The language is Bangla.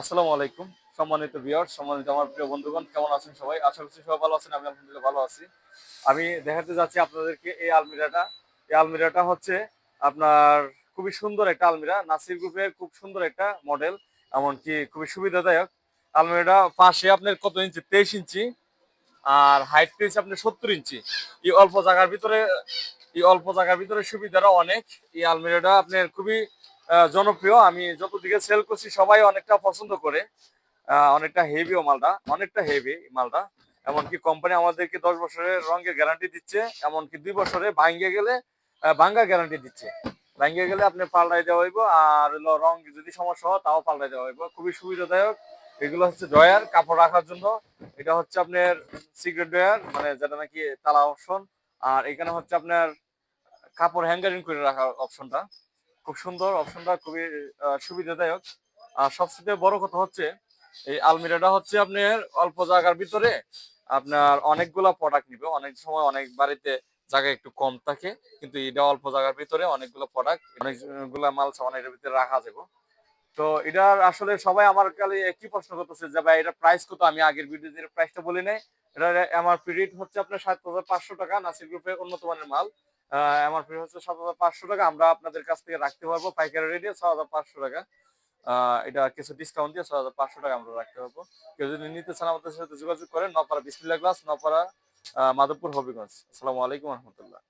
আসসালামু আলাইকুম, সম্মানিত বিয়ার সম্মানিত আমার প্রিয় বন্ধুগণ, কেমন আছেন সবাই? আশা করছি সবাই ভালো আছেন, আমি আলহামদুলিল্লাহ ভালো আছি। আমি দেখাতে যাচ্ছি আপনাদেরকে এই আলমিরাটা। এই আলমিরাটা হচ্ছে আপনার খুবই সুন্দর একটা আলমিরা, নাসির গ্রুপের খুব সুন্দর একটা মডেল, এমনকি খুবই সুবিধাদায়ক। আলমিরাটা পাশে আপনার কত ইঞ্চি? তেইশ ইঞ্চি, আর হাইট পেয়েছে আপনার সত্তর ইঞ্চি। এই অল্প জায়গার ভিতরে, এই অল্প জায়গার ভিতরে সুবিধাটা অনেক। এই আলমিরাটা আপনার খুবই জনপ্রিয়। আমি যতদিকে সেল করছি, সবাই অনেকটা পছন্দ করে। অনেকটা হেভিও মালটা, অনেকটা হেভি মালটা। এমনকি কোম্পানি আমাদেরকে দশ বছরের রঙের গ্যারান্টি দিচ্ছে, এমনকি দুই বছরে ভাঙ্গে গেলে ভাঙ্গা গ্যারান্টি দিচ্ছে। ভাঙ্গে গেলে আপনি পাল্টাই দেওয়া হইব, আর রং যদি সমস্যা হয়, তাও পাল্টাই দেওয়া হইব। খুবই সুবিধাদায়ক। এগুলো হচ্ছে ড্রয়ার কাপড় রাখার জন্য। এটা হচ্ছে আপনার সিক্রেট ড্রয়ার মানে যেটা নাকি তালা অপশন আর এখানে হচ্ছে আপনার কাপড় হ্যাঙ্গারিং করে রাখার অপশনটা খুব সুন্দর অপশনটা খুবই সুবিধাদায়ক। আর সবচেয়ে বড় কথা হচ্ছে, এই আলমিরাটা হচ্ছে আপনার অল্প জায়গার ভিতরে আপনার অনেকগুলা প্রোডাক্ট নিবে। অনেক সময় অনেক বাড়িতে জায়গা একটু কম থাকে, কিন্তু এটা অল্প জায়গার ভিতরে অনেকগুলো প্রোডাক্ট অনেকগুলা মাল সামান এটার ভিতরে রাখা যাবে। তো এটার আসলে সবাই আমার কালে একই প্রশ্ন করতেছে যে, ভাই এটা প্রাইস কত? আমি আগের ভিডিওতে প্রাইসটা বলি নাই। এটা আমার পিরিয়ড হচ্ছে আপনার সাত হাজার পাঁচশো টাকা, নাসির গ্রুপের উন্নত মানের মাল। আমার ফি হচ্ছে সাত হাজার পাঁচশো টাকা। আমরা আপনাদের কাছ থেকে রাখতে পারব পাইকারি রেটে ছ হাজার পাঁচশো টাকা। এটা কিছু ডিসকাউন্ট দিয়ে ছ হাজার পাঁচশো টাকা আমরা রাখতে পারব। কেউ যদি নিতে চান আমাদের সাথে যোগাযোগ করেন, নপাড়া বিসমিল্লা ক্লাস নপাড়া মাধবপুর হবিগঞ্জ। আসসালামু আলাইকুম রহমতুল্লাহ।